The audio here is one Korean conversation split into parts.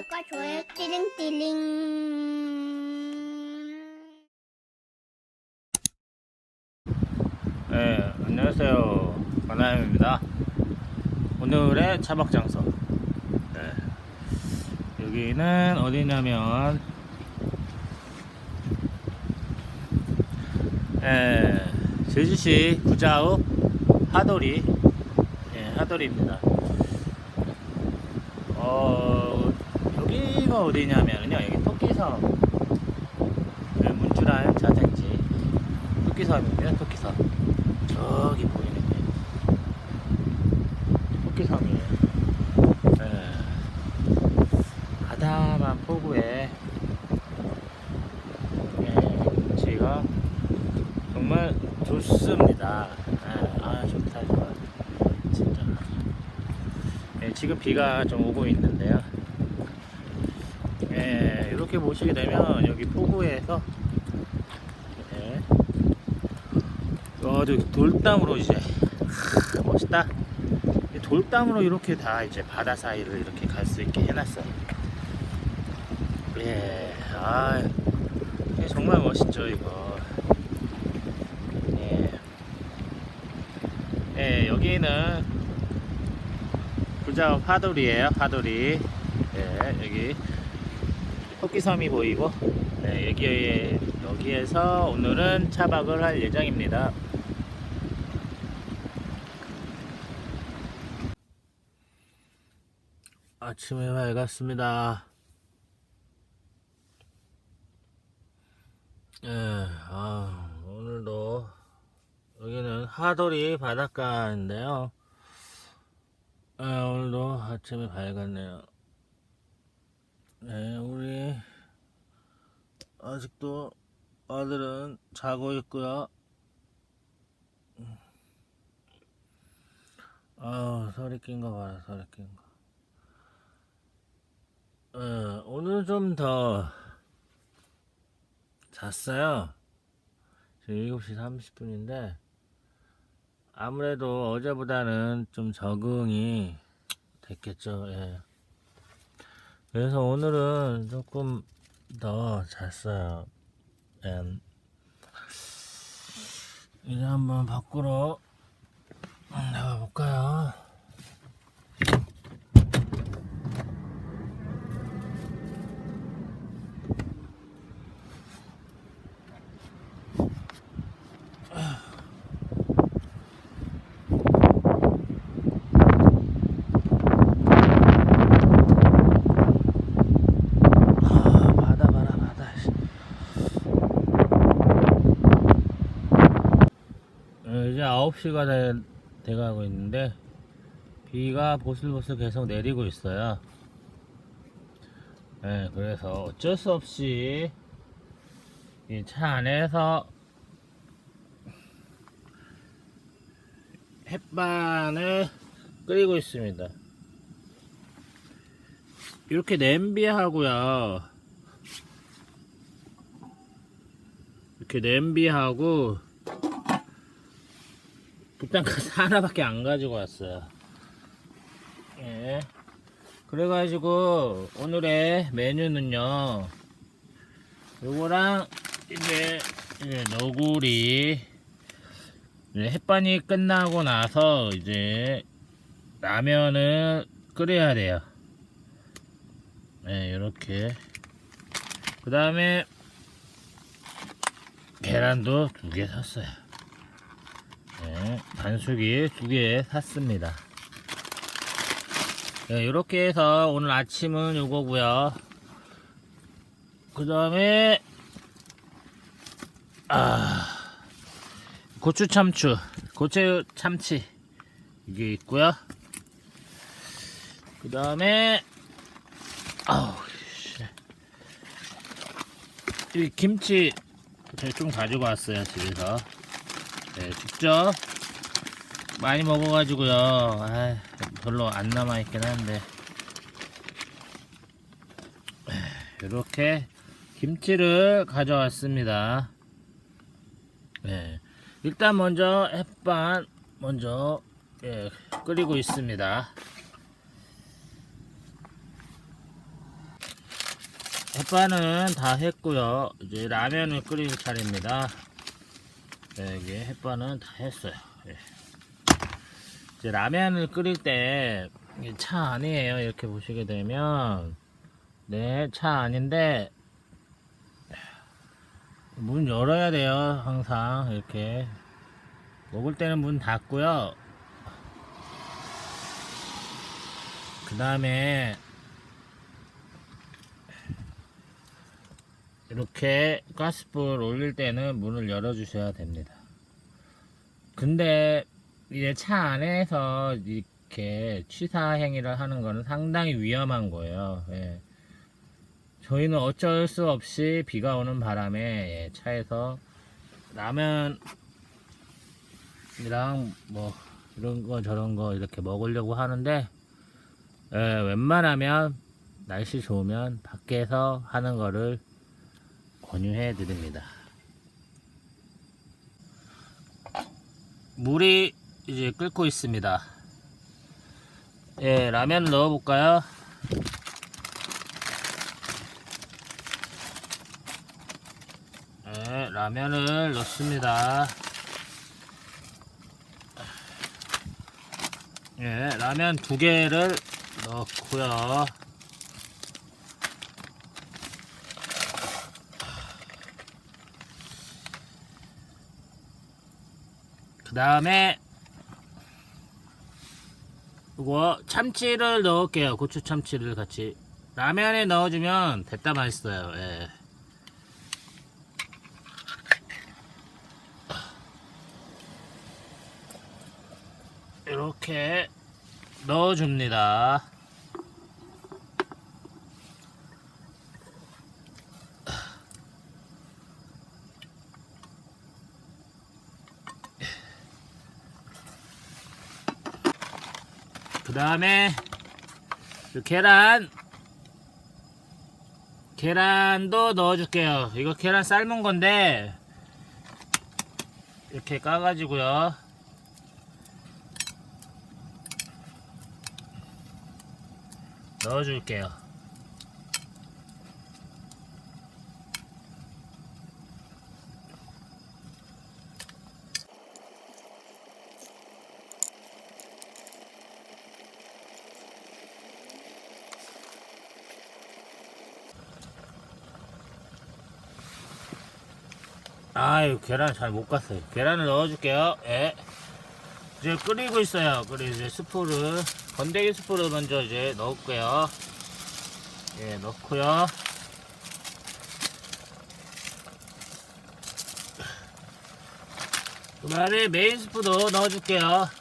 구독과 좋아요 띠링띠링 네, 안녕하세요. 바나임입니다. 오늘의 차박 장소. 네. 여기는 어디냐면, 예, 제주시 구자읍 하도리, 예, 하도리입니다. 어, 여기가 어디냐면요, 여기 토끼섬, 네, 문주랄 자생지, 토끼섬입니다, 토끼섬. 저기 보이는 게 토끼섬이에요. 예. 가다만 포구에 예, 경치가 정말 좋습니다. 예, 아 좋다 좋아. 진짜. 예, 지금 비가 좀 오고 있는데요. 예, 이렇게 보시게 되면 여기 포구에서 예, 어, 저 돌담으로 이제 하, 멋있다. 이 돌담으로 이렇게 다 이제 바다 사이를 이렇게 갈 수 있게 해놨어요. 예, 아, 정말 멋있죠 이거. 예, 예, 여기는 부자 파돌이에요, 파돌이. 예, 여기 토끼섬이 보이고, 네, 여기 여기에서 오늘은 차박을 할 예정입니다. 아침에 밝았습니다. 예, 아, 오늘도 여기는 하도리 바닷가인데요. 예, 오늘도 아침에 밝았네요. 네, 우리 아직도 아들은 자고 있고요. 아, 소리 낀 거 봐라, 소리 낀 거. 어, 오늘 좀 더 잤어요. 지금 7시 30분인데, 아무래도 어제보다는 좀 적응이 됐겠죠, 예. 그래서 오늘은 조금 더 잤어요. 예. 이제 한번 밖으로 나가볼까요? 아, 바다 바다 바다. 씨. 어, 이제 9시가 돼, 돼가고 있는데 비가 보슬보슬 계속 내리고 있어요. 네, 그래서 어쩔 수 없이 이 차 안에서 햇반을 끓이고 있습니다. 이렇게 냄비하고요. 이렇게 냄비하고 부탄가스 하나밖에 안 가지고 왔어요. 예. 그래가지고 오늘의 메뉴는요. 요거랑 이제 이제 너구리 이제 햇반이 끝나고 나서 이제 라면을 끓여야 돼요. 네, 이렇게. 그 다음에 계란도 두 개 샀어요. 네, 반숙이 두개 샀습니다. 네, 이렇게 해서 오늘 아침은 요거고요. 그 다음에 아 고추 참추, 고추 참치 이게 있고요. 그 다음에 김치 제가 좀 가지고 왔어요 집에서. 네, 직접 많이 먹어가지고요. 아, 별로 안 남아있긴 한데. 이렇게 김치를 가져왔습니다. 네, 일단 먼저 햇반 먼저 예, 끓이고 있습니다. 햇반은 다 했고요. 이제 라면을 끓일 차례입니다. 네, 이게 햇반은 다 했어요. 예. 이제 라면을 끓일 때 차 안이에요. 이렇게 보시게 되면 네, 차 안인데 문 열어야 돼요. 항상 이렇게 먹을 때는 문 닫고요. 그 다음에 이렇게 가스불 올릴 때는 문을 열어 주셔야 됩니다. 근데 이제 차 안에서 이렇게 취사 행위를 하는 거는 상당히 위험한 거예요. 예. 저희는 어쩔 수 없이 비가 오는 바람에 예, 차에서 라면이랑 뭐 이런 거 저런 거 이렇게 먹으려고 하는데 예, 웬만하면 날씨 좋으면 밖에서 하는 거를 권유해 드립니다. 물이 이제 끓고 있습니다. 예, 라면을 넣어 볼까요? 예, 라면을 넣습니다. 예, 라면 두 개를 넣고요. 그 다음에 이거 참치를 넣을게요. 고추 참치를 같이 라면에 넣어주면 됐다 맛있어요. 예. 이렇게 넣어줍니다. 다음에 계란 계란도 넣어줄게요. 이거 계란 삶은 건데 이렇게 까가지고요. 넣어줄게요. 아유 계란 잘 못 갔어요. 계란을 넣어줄게요. 예. 이제 끓이고 있어요. 그리고 이제 스프를 건더기 스프를 먼저 이제 넣을게요. 예, 넣고요. 그 다음에 메인 스프도 넣어줄게요.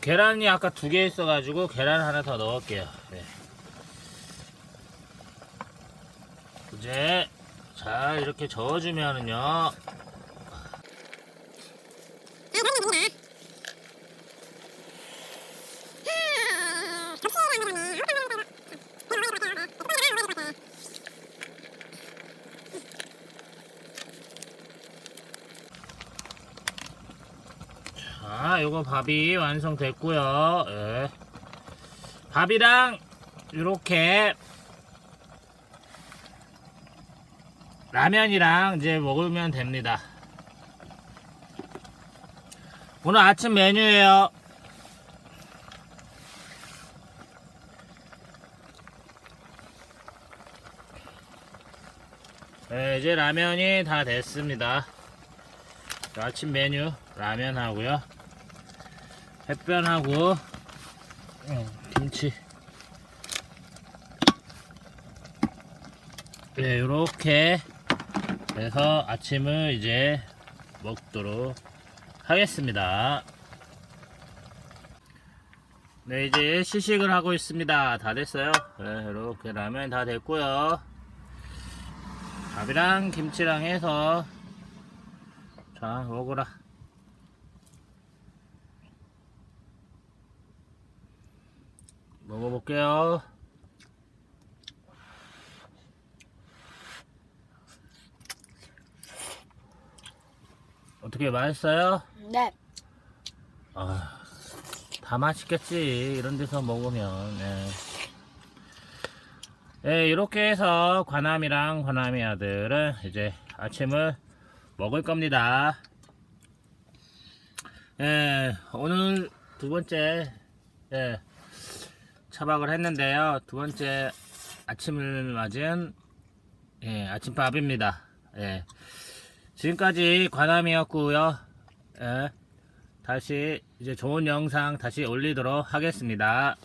계란이 아까 두 개 있어가지고 계란 하나 더 넣을게요. 네. 이제 잘 이렇게 저어주면은요. 요거 밥이 완성됐고요. 예. 밥이랑 이렇게 라면이랑 이제 먹으면 됩니다. 오늘 아침 메뉴예요. 네, 이제 라면이 다 됐습니다. 아침 메뉴 라면 하고요. 햇변하고 음, 김치. 네, 이렇게 해서 아침을 이제 먹도록 하겠습니다. 네, 이제 시식을 하고 있습니다. 다 됐어요. 네, 이렇게 라면 다 됐고요. 밥이랑 김치랑 해서 자 먹어라 먹어볼게요 어떻게 맛있어요? 네. 아, 다 맛있겠지. 이런 데서 먹으면. 네. 네, 이렇게 해서 관함이랑 관함이 아들은 이제 아침을 먹을 겁니다. 예, 오늘 두 번째, 예, 차박을 했는데요. 두 번째 아침을 맞은, 예, 아침밥입니다. 예. 지금까지 관함이었고요. 예. 다시 이제 좋은 영상 다시 올리도록 하겠습니다.